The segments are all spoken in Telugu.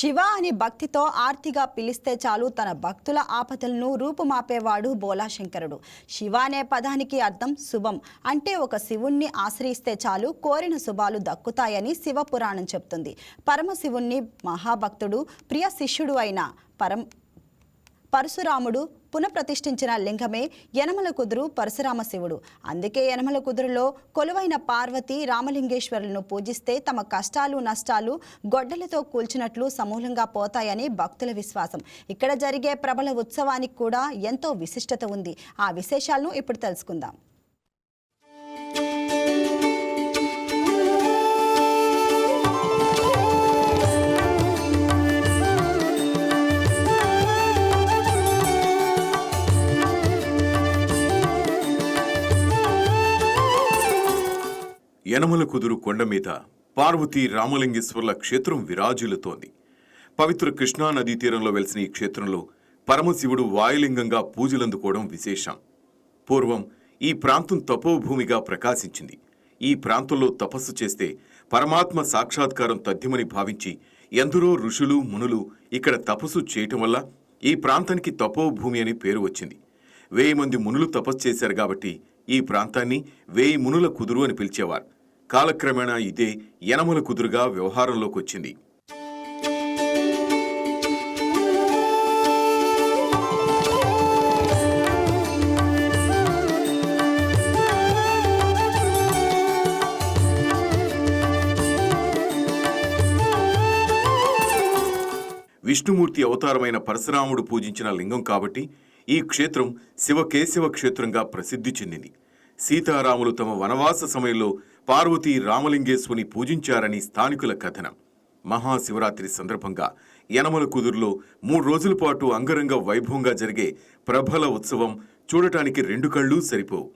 శివ అని భక్తితో ఆర్తిగా పిలిస్తే చాలు తన భక్తుల ఆపదలను రూపుమాపేవాడు బోలాశంకరుడు. శివ అనే పదానికి అర్థం శుభం. అంటే ఒక శివుణ్ణి ఆశ్రయిస్తే చాలు కోరిన శుభాలు దక్కుతాయని శివపురాణం చెప్తుంది. పరమశివుణ్ణి మహాభక్తుడు ప్రియ శిష్యుడు అయిన పరం పరశురాముడు పునఃప్రతిష్ఠించిన లింగమే యనమల కుదురు పరశురామ శివుడు. అందుకే యనమల కుదురులో కొలువైన పార్వతి రామలింగేశ్వరులను పూజిస్తే తమ కష్టాలు నష్టాలు గొడ్డలతో కూల్చినట్లు సమూలంగా పోతాయని భక్తుల విశ్వాసం. ఇక్కడ జరిగే ప్రబల ఉత్సవానికి కూడా ఎంతో విశిష్టత ఉంది. ఆ విశేషాలను ఇప్పుడు తెలుసుకుందాం. యనమల కుదురు కొండ మీద పార్వతీ రామలింగేశ్వర్ల క్షేత్రం విరాజిల్లుతోంది. పవిత్ర కృష్ణా నదీ తీరంలో వెలిసిన ఈ క్షేత్రంలో పరమశివుడు వాయులింగంగా పూజలందుకోవడం విశేషం. పూర్వం ఈ ప్రాంతం తపోభూమిగా ప్రకాశించింది. ఈ ప్రాంతంలో తపస్సు చేస్తే పరమాత్మ సాక్షాత్కారం తథ్యమని భావించి ఎందరో ఋషులు మునులు ఇక్కడ తపస్సు చేయటం వల్ల ఈ ప్రాంతానికి తపోభూమి అని పేరు వచ్చింది. వేయి మంది మునులు తపస్సు చేశారు కాబట్టి ఈ ప్రాంతాన్ని వేయి మునుల కుదురు అని పిలిచేవారు. కాలక్రమేణా ఇదే యనమల కుదురుగా వ్యవహారంలోకి వచ్చింది. విష్ణుమూర్తి అవతారమైన పరశురాముడు పూజించిన లింగం కాబట్టి ఈ క్షేత్రం శివకేశవ క్షేత్రంగా ప్రసిద్ధి చెందింది. సీతారాములు తమ వనవాస సమయంలో పార్వతీ రామలింగేశ్వని పూజించారని స్థానికుల కథనం. మహాశివరాత్రి సందర్భంగా యనమల కుదురులో మూడు రోజుల పాటు అంగరంగ వైభవంగా జరిగే ప్రభల ఉత్సవం చూడటానికి రెండు కళ్ళు సరిపోవు.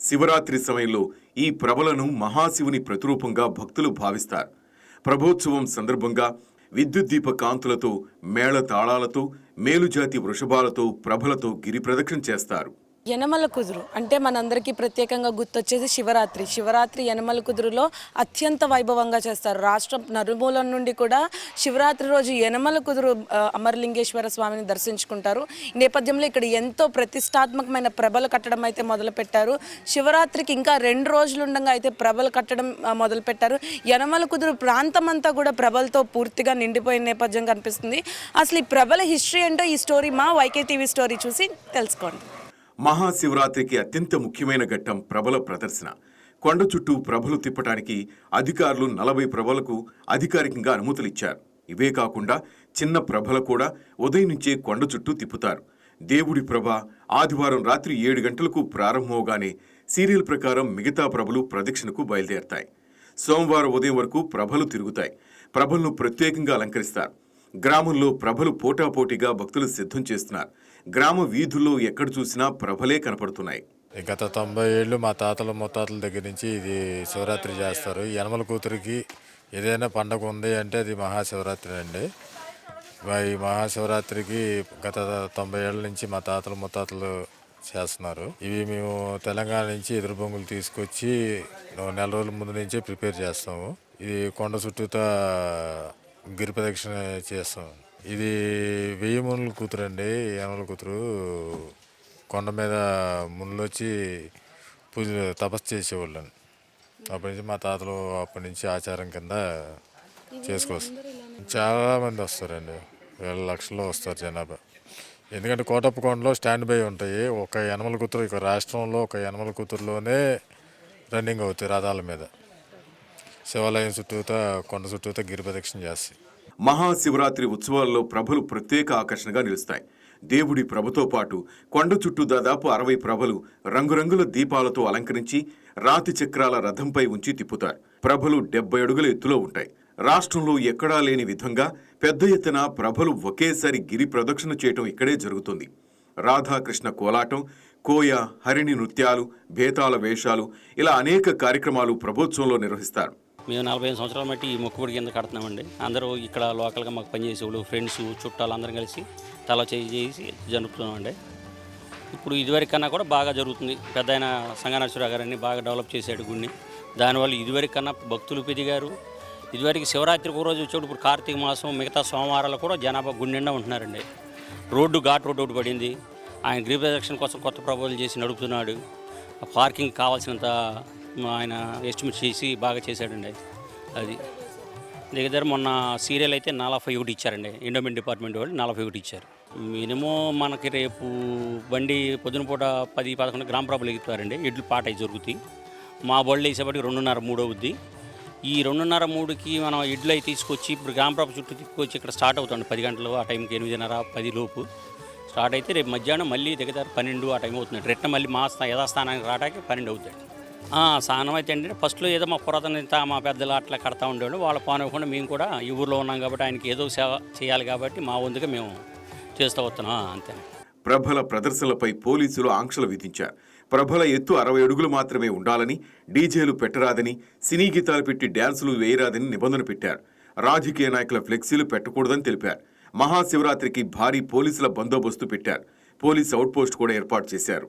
శివరాత్రి సమయంలో ఈ ప్రభలను మహాశివుని ప్రతిరూపంగా భక్తులు భావిస్తారు. ప్రభోత్సవం సందర్భంగా విద్యుత్ దీప కాంతులతో మేళ తాళాలతో మేలుజాతి వృషభాలతో ప్రభలతో గిరి ప్రదక్షిణ చేస్తారు. యనమల కుదురు. అంటే మనందరికీ ప్రత్యేకంగా గుర్తొచ్చేది శివరాత్రి. శివరాత్రి యనమల కుదురులో అత్యంత వైభవంగా చేస్తారు. రాష్ట్రం నరుమూలం నుండి కూడా శివరాత్రి రోజు యనమల కుదురు అమరలింగేశ్వర స్వామిని దర్శించుకుంటారు. ఈ నేపథ్యంలో ఇక్కడ ఎంతో ప్రతిష్టాత్మకమైన ప్రభలు కట్టడం అయితే మొదలుపెట్టారు. శివరాత్రికి ఇంకా రెండు రోజులు ఉండగా అయితే ప్రభలు కట్టడం మొదలుపెట్టారు. యనమల కుదురు ప్రాంతం అంతా కూడా ప్రభలతో పూర్తిగా నిండిపోయిన నేపథ్యం కనిపిస్తుంది. అసలు ఈ ప్రభల హిస్టరీ ఏంటో ఈ స్టోరీ మా వైకే టీవీ స్టోరీ చూసి తెలుసుకోండి. మహాశివరాత్రికి అత్యంత ముఖ్యమైన ఘట్టం ప్రభల ప్రదర్శన. కొండ చుట్టూ ప్రభలు తిప్పటానికి అధికారులు నలభై ప్రభలకు అధికారికంగా అనుమతులిచ్చారు. ఇవే కాకుండా చిన్న ప్రభల కూడా ఉదయం నుంచే కొండ చుట్టూ తిప్పుతారు. దేవుడి ప్రభ ఆదివారం రాత్రి ఏడు గంటలకు ప్రారంభమవగానే సీరియల్ ప్రకారం మిగతా ప్రభలు ప్రదక్షిణకు బయలుదేరతాయి. సోమవారం ఉదయం వరకు ప్రభలు తిరుగుతాయి. ప్రభలను ప్రత్యేకంగా అలంకరిస్తారు. గ్రామంలో ప్రభలు పోటాపోటీగా భక్తులు సిద్ధం చేస్తున్నారు. గ్రామ వీధుల్లో ఎక్కడ చూసినా ప్రభలే కనపడుతున్నాయి. గత తొంభై ఏళ్ళు మా తాతల ముత్తాతల దగ్గర నుంచి ఇది శివరాత్రి చేస్తారు. ఈ యనమల కూతురికి ఏదైనా పండగ ఉంది అంటే అది మహాశివరాత్రి అండి. ఈ మహాశివరాత్రికి గత తొంభై ఏళ్ళ నుంచి మా తాతలు ముత్తాతలు చేస్తున్నారు. ఇవి మేము తెలంగాణ నుంచి ఎదురు బొంగులు తీసుకొచ్చి నెల రోజుల ముందు నుంచే ప్రిపేర్ చేస్తాము. ఇది కొండ చుట్టూతా గిరి ప్రదక్షిణ చేస్తాం. ఇది వెయ్యి మునుల కూతురు అండి యనమల కూతురు కొండ మీద ముళ్ళు వచ్చి పూజ తపస్సు చేసేవాళ్ళని. అప్పటి నుంచి మా తాతలు అప్పటి నుంచి ఆచారం కింద చేసుకోవచ్చు. చాలా మంది వస్తారండి. వేల లక్షల్లో వస్తారు జనాభా. ఎందుకంటే కోటప్పకొండలో స్టాండ్ బై ఉంటాయి. ఒక యనమల కూతురు ఇక రాష్ట్రంలో ఒక యనమల కూతురులోనే రన్నింగ్ అవుతాయి రథాల మీద. శివాలయం చుట్టూతా కొండ చుట్టూతా గిరి ప్రదక్షిణ చేస్తాయి. మహాశివరాత్రి ఉత్సవాల్లో ప్రభలు ప్రత్యేక ఆకర్షణగా నిలుస్తాయి. దేవుడి ప్రభతో పాటు కొండ చుట్టూ దాదాపు అరవై ప్రభలు రంగురంగుల దీపాలతో అలంకరించి రాతి చక్రాల రథంపై ఉంచి తిప్పుతారు. ప్రభలు డెబ్బై అడుగుల ఎత్తులో ఉంటాయి. రాష్ట్రంలో ఎక్కడా లేని విధంగా పెద్ద ఎత్తున ప్రభలు ఒకేసారి గిరి ప్రదక్షిణ చేయటం ఇక్కడే జరుగుతుంది. రాధాకృష్ణ కోలాటం కోయ హరిణి నృత్యాలు భేతాల వేషాలు ఇలా అనేక కార్యక్రమాలు ప్రభోత్సవంలో నిర్వహిస్తారు. మేము నలభై ఐదు సంవత్సరాల బట్టి ఈ మొక్కుబడి కింద కడుతున్నామండి. అందరూ ఇక్కడ లోకల్గా మాకు పనిచేసేవాళ్ళు ఫ్రెండ్స్ చుట్టాలు అందరం కలిసి తల చేయి చేసి జరుపుతున్నామండి. ఇప్పుడు ఇదివరకు కన్నా కూడా బాగా జరుగుతుంది. పెద్ద ఆయన సంగనశ్వరరావు గారని బాగా డెవలప్ చేశాడు గుడిని. దానివల్ల ఇదివరకు కన్నా భక్తులు పెరిగారు. ఇదివరకు శివరాత్రికి ఒక రోజు వచ్చేటప్పుడు ఇప్పుడు కార్తీక మాసం మిగతా సోమవారాలు కూడా జనాభా గుడి నిండా ఉంటున్నారండి. రోడ్డు ఘాట్ రోడ్డు ఒకటి పడింది. ఆయన గ్రీప్ కోసం కొత్త ప్రపోజల్ చేసి నడుపుతున్నాడు. పార్కింగ్ కావాల్సినంత ఆయన ఎస్టిమేట్ చేసి బాగా చేశాడండి అది. దగ్గర మొన్న సీరియల్ అయితే నలభై ఒకటి ఇచ్చారండి. ఎండోమెంట్ డిపార్ట్మెంట్ వాళ్ళు నలభై ఒకటి ఇచ్చారు. మినిమం మనకి రేపు బండి పొద్దున పూట పది పదకొండు గ్రామ ప్రాబ్లం ఎగుతారండి ఇడ్లు పాట జరుగుతాయి. మా బళ్ళు వేసేపటికి రెండున్నర మూడు అవుద్ది. ఈ రెండున్నర మూడుకి మనం ఇడ్లు అవి తీసుకొచ్చి ఇప్పుడు గ్రామ ప్రాప చుట్టూ తీసుకొచ్చి ఇక్కడ స్టార్ట్ అవుతుంది పది గంటలు ఆ టైంకి ఎనిమిదిన్నర పది లోపు. స్టార్ట్ అయితే రేపు మధ్యాహ్నం మళ్ళీ దగ్గర పన్నెండు ఆ టైం అవుతుంది రిటర్న్ మళ్ళీ మా యథాస్థానానికి రావడానికి పన్నెండు అవుతుంది స్నానం అయితే అండి ఫస్ట్లో ఏదో మా పురాతన మా పెద్దలు అట్లా కడతా ఉండేవాళ్ళు. వాళ్ళ పానకుండా మేము కూడా ఈ ఊర్లో ఉన్నాం కాబట్టి ఆయనకి ఏదో సేవ చేయాలి కాబట్టి మా వంతుగా మేము చేస్తూ వస్తున్నాం అంతే. ప్రభల ప్రదర్శనలపై పోలీసులు ఆంక్షలు విధించారు. ప్రభల ఎత్తు అరవై అడుగులు మాత్రమే ఉండాలని డీజేలు పెట్టరాదని సినీ గీతాలు పెట్టి డ్యాన్సులు వేయరాదని నిబంధన పెట్టారు. రాజకీయ నాయకుల ఫ్లెక్సీలు పెట్టకూడదని తెలిపారు. మహాశివరాత్రికి భారీ పోలీసుల బందోబస్తు పెట్టారు. పోలీస్ అవుట్పోస్ట్ కూడా ఏర్పాటు చేశారు.